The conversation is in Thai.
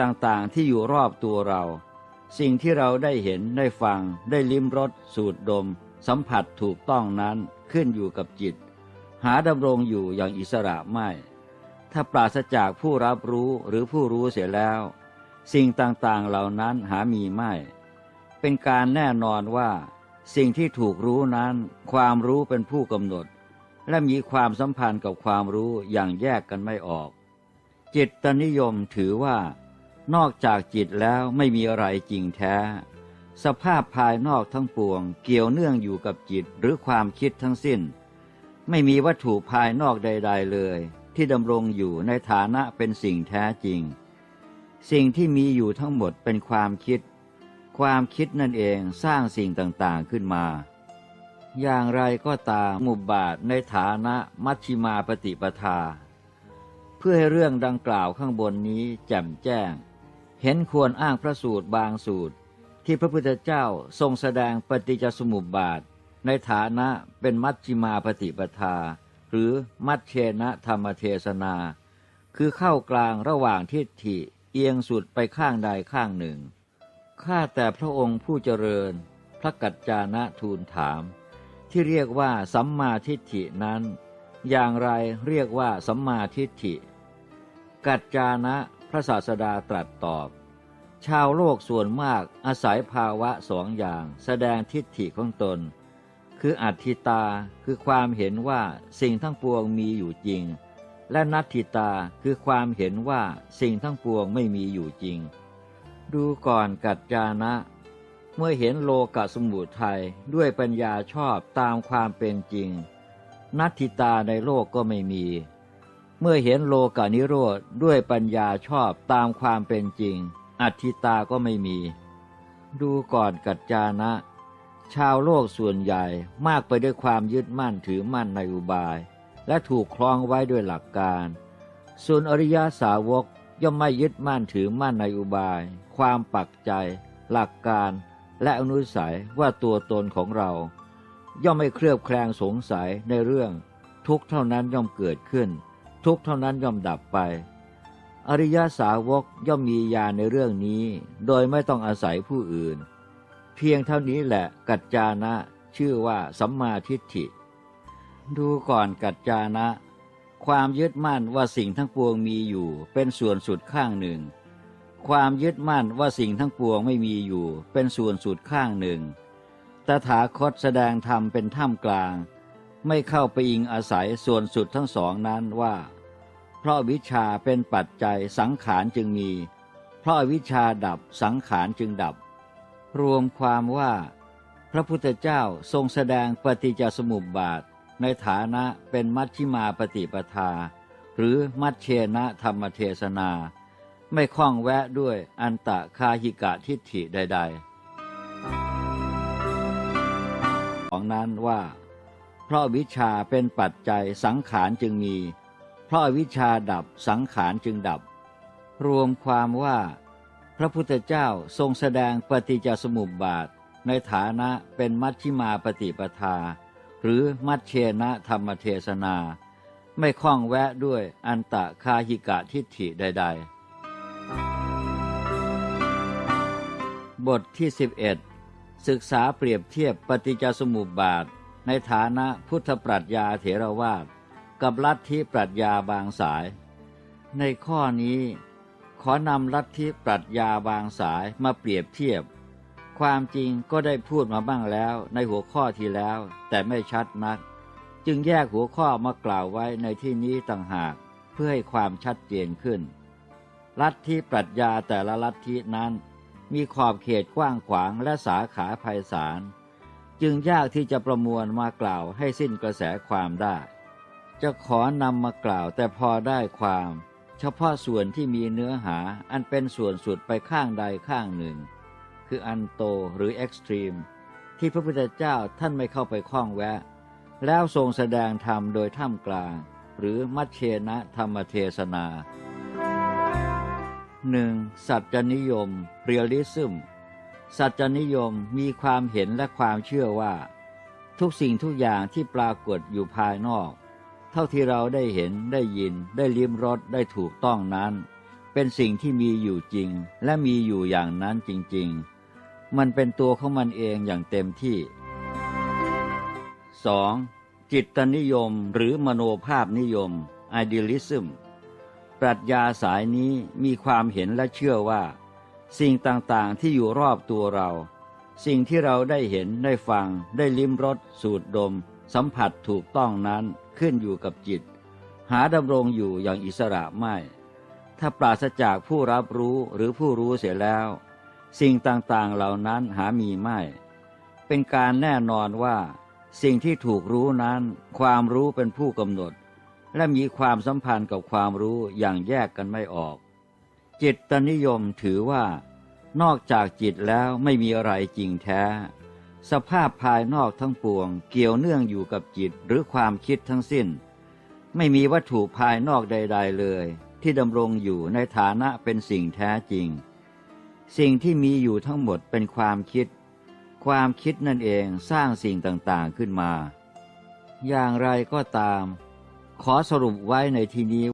ต่างๆที่อยู่รอบตัวเรา สิ่งที่เราได้เห็นได้ฟัง ได้ลิ้มรสสูดดม สัมผัสถูกต้องนั้นขึ้นอยู่กับจิต หาดำรงอยู่อย่างอิสระไม่ ถ้าปราศจากผู้รับรู้หรือผู้รู้เสียแล้ว สิ่งต่างๆเหล่านั้นหามีไม่ เป็นการแน่นอนว่า สิ่งที่ถูกรู้นั้น ความรู้เป็นผู้กำหนด และมีความสัมพันธ์กับความรู้อย่างแยกกันไม่ออกจิตตนิยมถือว่า นอกจากจิตแล้วไม่มีอะไรจริงแท้ สภาพภายนอกทั้งปวง เกี่ยวเนื่องอยู่กับจิตหรือความคิดทั้งสิ้น ไม่มีวัตถุภายนอกใด ๆ เลย ที่ดำรงอยู่ในฐานะเป็นสิ่งแท้จริง สิ่งที่มีอยู่ทั้งหมดเป็นความคิด ความคิดนั่นเองสร้างสิ่งต่างๆขึ้นมา อย่างไรก็ตามมุบบาทในฐานะมัชชิมาปฏิปทา เพื่อให้เรื่องดังกล่าวข้างบนนี้แจ่มแจ้ง เห็นควรอ้างพระสูตรบางสูตร ที่พระพุทธเจ้าทรงแสดงปฏิจจสมุปบาท ในฐานะเป็นมัชชิมาปฏิปทา หรือมัชเชนะธรรมเทศนา คือเข้ากลางระหว่างทิฏฐิเอียงสุดไปข้างใดข้างหนึ่ง ข้าแต่พระองค์ผู้เจริญ พระกัจจานะทูลถาม ที่เรียกว่าสัมมาทิฏฐินั้น อย่างไรเรียกว่าสัมมาทิฏฐิ กัจจานะพระศาสดาตรัสตอบ ชาวโลกส่วนมากอาศัยภาวะสองอย่างแสดงทิฏฐิของตน คืออัตถิตาคือความเห็นว่าสิ่งทั้งปวงมีอยู่จริง และนัตถิตาคือความเห็นว่าสิ่งทั้งปวงไม่มีอยู่จริง ดูก่อนกัจจานะ เมื่อเห็นโลกสมุทัยด้วยปัญญาชอบตามความเป็นจริง นัตถิตาในโลกก็ไม่มี เมื่อเห็นโลกานิโรธด้วยปัญญาชอบตามความเป็นจริง อัตถิตาก็ไม่มี ดูก่อนกัจจานะ ชาวโลกส่วนใหญ่มากไปด้วยความยึดมั่นถือมั่นในอุบาย และถูกคล้องไว้ด้วยหลักการ ส่วนอริยาสาวกย่อมไม่ยึดมั่นถือมั่นในอุบาย ความปักใจ หลักการ และอนุสัยว่าตัวตนของเรา ย่อมไม่เคลือบแคลงสงสัยในเรื่อง ทุกเท่านั้นย่อมเกิดขึ้น ทุกเท่านั้นย่อมดับไป อริยสาวกย่อมมีญาณในเรื่องนี้ โดยไม่ต้องอาศัยผู้อื่น เพียงเท่านี้แหละกัจจานะชื่อว่าสัมมาทิฏฐิ ดูก่อนกัจจานะ ความยึดมั่นว่าสิ่งทั้งปวงมีอยู่ เป็นส่วนสุดข้างหนึ่ง ความยึดมั่นว่าสิ่งทั้งปวงไม่มีอยู่ เป็นส่วนสุดข้างหนึ่ง ตถาคตแสดงธรรมเป็นท่ามกลาง ไม่เข้าไปอิงอาศัยส่วนสุดทั้งสองนั้นว่า เพราะวิชาเป็นปัจจัยสังขารจึงมี เพราะวิชาดับสังขารจึงดับ รวมความว่า พระพุทธเจ้าทรงแสดงปฏิจจสมุปบาท ในฐานะเป็นมัชฌิมาปฏิปทา หรือมัชเชนะธรรมเทศนา ไม่ข้องแวะด้วยอันตะคาหิกะทิฏฐิใด ๆ ของนั้นว่า เพราะวิชาเป็นปัจจัยสังขารจึงมี ราะวิชาดับสังขารจึงดับ รวมความว่า พระพุทธเจ้าทรงแสดงปฏิจจสมุปบาท ในฐานะเป็นมัชฌิมาปฏิปทา หรือมัชเชนะธรรมเทศนา ไม่ข้องแวะด้วยอันตะคาหิกะทิฏฐิใด ๆ บทที่ 11 ศึกษาเปรียบเทียบปฏิจจสมุปบาท ในฐานะพุทธปรัชญาเถรวาท กับลัทธิปรัชญาบางสาย ในข้อนี้ขอนำลัทธิปรัชญาบางสายมาเปรียบเทียบ ความจริงก็ได้พูดมาบ้างแล้วในหัวข้อที่แล้ว แต่ไม่ชัดนัก จึงแยกหัวข้อมากล่าวไว้ในที่นี้ต่างหากเพื่อให้ความชัดเจนขึ้น ลัทธิปรัชญาแต่ละลัทธินั้นมีขอบเขตกว้างขวางและสาขาไพศาล จึงยากที่จะประมวลมากล่าวให้สิ้นกระแสความได้ จะขอนำมากล่าวแต่พอได้ความ เฉพาะส่วนที่มีเนื้อหาอันเป็นส่วนสุดไปข้างใดข้างหนึ่ง คืออันโตหรือเอ็กซ์ตรีมที่พระพุทธเจ้าท่านไม่เข้าไปข้องแวะ แล้วทรงแสดงธรรมโดยท่ามกลาง หรือมัชเชนะธรรมเทศนาหนึ่งสัจจนิยมเรียลิซึมสัจจนิยมมีความเห็นและความเชื่อว่า ทุกสิ่งทุกอย่างที่ปรากฏอยู่ภายนอก เท่าที่เราได้เห็นได้ยินได้ลิ้มรสได้ถูกต้องนั้น เป็นสิ่งที่มีอยู่จริง และมีอยู่อย่างนั้นจริง ๆ มันเป็นตัวของมันเองอย่างเต็มที่ 2. จิตนิยมหรือมโนภาพนิยม idealism ปรัชญาสายนี้มีความเห็นและเชื่อว่า สิ่งต่างๆที่อยู่รอบตัวเรา สิ่งที่เราได้เห็นได้ฟังได้ลิ้มรสสูดดม สัมผัสถูกต้องนั้น ขึ้นอยู่กับจิต หาดำรงอยู่อย่างอิสระไม่ ถ้าปราศจากผู้รับรู้หรือผู้รู้เสียแล้ว สิ่งต่างๆเหล่านั้นหามีไม่ เป็นการแน่นอนว่า สิ่งที่ถูกรู้นั้น ความรู้เป็นผู้กำหนด และมีความสัมพันธ์กับความรู้อย่างแยกกันไม่ออก จิตตนิยมถือว่า นอกจากจิตแล้วไม่มีอะไรจริงแท้ สภาพภายนอกทั้งปวงเกี่ยวเนื่องอยู่กับจิตหรือความคิดทั้งสิ้น ไม่มีวัตถุภายนอกใด ๆเลย ที่ดำรงอยู่ในฐานะเป็นสิ่งแท้จริง สิ่งที่มีอยู่ทั้งหมดเป็นความคิด ความคิดนั่นเองสร้างสิ่งต่างๆขึ้นมา อย่างไรก็ตาม ขอสรุปไว้ในที่นี้